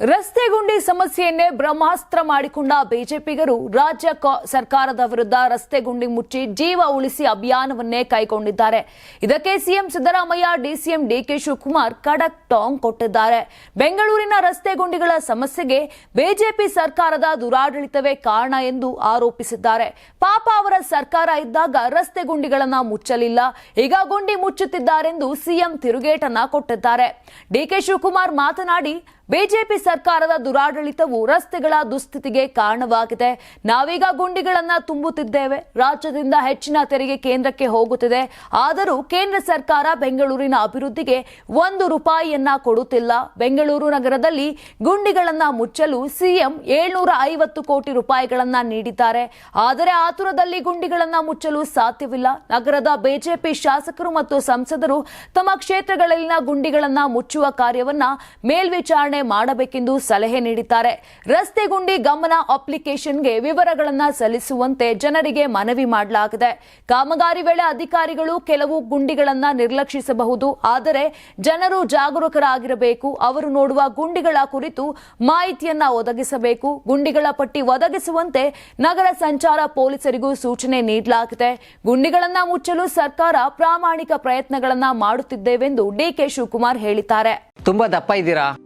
ರಸ್ತೆ ಗುಂಡಿ ಸಮಸ್ಯೆಯನ್ನೇ ಬ್ರಹ್ಮಾಸ್ತ್ರ ಮಾಡಿಕೊಂಡ ಬಿಜೆಪಿಗರು ರಾಜ್ಯ ಸರ್ಕಾರದ ವಿರುದ್ಧ ರಸ್ತೆ ಗುಂಡಿ ಮುಚ್ಚಿ ಜೀವ ಉಳಿಸಿ ಅಭಿಯಾನವನ್ನೇ ಕೈಗೊಂಡಿದ್ದಾರೆ. ಇದಕ್ಕೆ CM Siddaramaiah, DCM D K Shivakumar ಖಡಕ್ ಟಾಂಗ್ ಕೊಟ್ಟಿದ್ದಾರೆ. ಬೆಂಗಳೂರಿನ ರಸ್ತೆ ಗುಂಡಿಗಳ ಸಮಸ್ಯೆಗೆ ಬಿಜೆಪಿ ಸರ್ಕಾರದ ದುರಾಡಳಿತವೇ ಕಾರಣ ಎಂದು ಆರೋಪಿಸಿದ್ದಾರೆ. ಪಾಪ ಅವರ ಸರ್ಕಾರ ಇದ್ದಾಗ ರಸ್ತೆ ಗುಂಡಿಗಳನ್ನ ಮುಚ್ಚಲಿಲ್ಲ. ಈಗ ಗುಂಡಿ ಮುಚ್ಚುತ್ತಿದ್ದಾರೆಂದು ಸಿಎಂ ತಿರುಗೇಟನ್ನ ಕೊಟ್ಟಿದ್ದಾರೆ. ಡಿಕೆ ಶಿವಕುಮಾರ್ ಮಾತನಾಡಿ ಬಿಜೆಪಿ ಸರ್ಕಾರದ ದುರಾಡಳಿತವು ರಸ್ತೆಗಳ ದುಸ್ಥಿತಿಗೆ ಕಾರಣವಾಗಿದೆ. ನಾವೀಗ ಗುಂಡಿಗಳನ್ನ ತುಂಬುತ್ತಿದ್ದೇವೆ. ರಾಜ್ಯದಿಂದ ಹೆಚ್ಚಿನ ತೆರಿಗೆ ಕೇಂದ್ರಕ್ಕೆ ಹೋಗುತ್ತಿದೆ. ಆದರೂ ಕೇಂದ್ರ ಸರ್ಕಾರ ಬೆಂಗಳೂರಿನ ಅಭಿವೃದ್ಧಿಗೆ ಒಂದು ರೂಪಾಯಿಯನ್ನ ಕೊಡುತ್ತಿಲ್ಲ. ಬೆಂಗಳೂರು ನಗರದಲ್ಲಿ ಗುಂಡಿಗಳನ್ನ ಮುಚ್ಚಲು ಸಿಎಂ ಏಳ್ನೂರ ಐವತ್ತು ಕೋಟಿ ರೂಪಾಯಿಗಳನ್ನ ನೀಡಿದ್ದಾರೆ. ಆದರೆ ಆತುರದಲ್ಲಿ ಗುಂಡಿಗಳನ್ನ ಮುಚ್ಚಲು ಸಾಧ್ಯವಿಲ್ಲ. ನಗರದ ಬಿಜೆಪಿ ಶಾಸಕರು ಮತ್ತು ಸಂಸದರು ತಮ್ಮ ಕ್ಷೇತ್ರಗಳಲ್ಲಿನ ಗುಂಡಿಗಳನ್ನ ಮುಚ್ಚುವ ಕಾರ್ಯವನ್ನ ಮೇಲ್ವಿಚಾರಣೆ ಮಾಡಬೇಕೆಂದು ಸಲಹೆ ನೀಡಿದ್ದಾರೆ. ರಸ್ತೆ ಗುಂಡಿ ಗಮನ ಅಪ್ಲಿಕೇಶನ್ಗೆ ವಿವರಗಳನ್ನ ಸಲ್ಲಿಸುವಂತೆ ಜನರಿಗೆ ಮನವಿ ಮಾಡಲಾಗಿದೆ. ಕಾಮಗಾರಿ ವೇಳೆ ಅಧಿಕಾರಿಗಳು ಕೆಲವು ಗುಂಡಿಗಳನ್ನ ನಿರ್ಲಕ್ಷಿಸಬಹುದು. ಆದರೆ ಜನರು ಜಾಗರೂಕರಾಗಿರಬೇಕು. ಅವರು ನೋಡುವ ಗುಂಡಿಗಳ ಕುರಿತು ಮಾಹಿತಿಯನ್ನ ಒದಗಿಸಬೇಕು. ಗುಂಡಿಗಳ ಪಟ್ಟಿ ಒದಗಿಸುವಂತೆ ನಗರ ಸಂಚಾರ ಪೊಲೀಸರಿಗೂ ಸೂಚನೆ ನೀಡಲಾಗಿದೆ. ಗುಂಡಿಗಳನ್ನ ಮುಚ್ಚಲು ಸರ್ಕಾರ ಪ್ರಾಮಾಣಿಕ ಪ್ರಯತ್ನಗಳನ್ನ ಮಾಡುತ್ತಿದ್ದೇವೆಂದು ಡಿಕೆ ಶಿವಕುಮಾರ್ ಹೇಳಿದ್ದಾರೆ. ತುಂಬಾ ದಪ್ಪ ಇದ್ದೀರಾ?